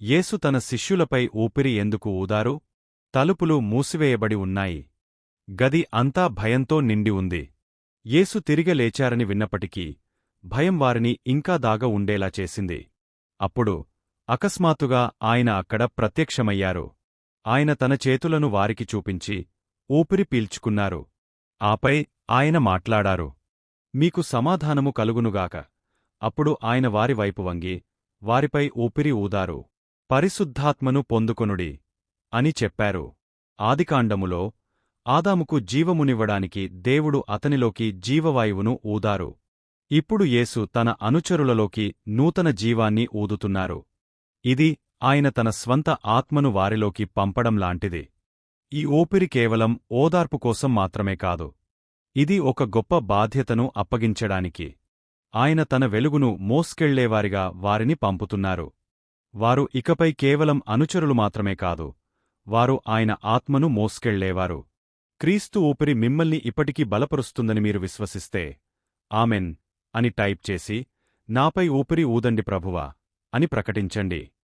యేసు తన శిష్యులపై ఊపిరి ఎందుకు ఊదారు తలుపులు మూసివేయబడి ఉన్నాయి. గది అంతా భయంతో నిండి ఉంది. యేసు తిరిగి లేచారని విన్నప్పటికీ భయం వారిని ఇంకా దాగ ఉండేలా చేసింది. అప్పుడు అకస్మాత్తుగా ఆయన అక్కడ ప్రత్యక్షమయ్యారు. ఆయన తన చేతులను వారికి చూపించి ఊపిరి పీల్చుకున్నారు. ఆపై ఆయన మాట్లాడారు. మీకు సమాధానము కలుగునుగాక. అప్పుడు ఆయన వారి వైపు వంగి వారిపై ఊపిరి ఊదారు. పరిశుద్ధాత్మను పొందుకొనుడి అని చెప్పారు. ఆదికాండములో ఆదాముకు జీవమునివ్వడానికి దేవుడు అతనిలోకి జీవవాయువును ఊదారు. ఇప్పుడు యేసు తన అనుచరులలోకి నూతన జీవాన్ని ఊదుతున్నారు. ఇది ఆయన తన స్వంత ఆత్మను వారిలోకి పంపడం లాంటిది. ఈ ఓపిరి కేవలం ఓదార్పు కోసం మాత్రమే కాదు. ఇది ఒక గొప్ప బాధ్యతను అప్పగించడానికి. ఆయన తన వెలుగును మోస్కెళ్ళేవారిగా వారిని పంపుతున్నారు. వారు ఇకపై కేవలం అనుచరులు మాత్రమే కాదు వారు ఆయన ఆత్మను మోసుకెళ్ళేవారు. క్రీస్తు ఊపిరి మిమ్మల్ని ఇప్పటికీ బలపరుస్తుందని మీరు విశ్వసిస్తే ఆమెన్ అని టైప్ చేసి నాపై ఊపిరి ఊదండి ప్రభువా అని ప్రకటించండి.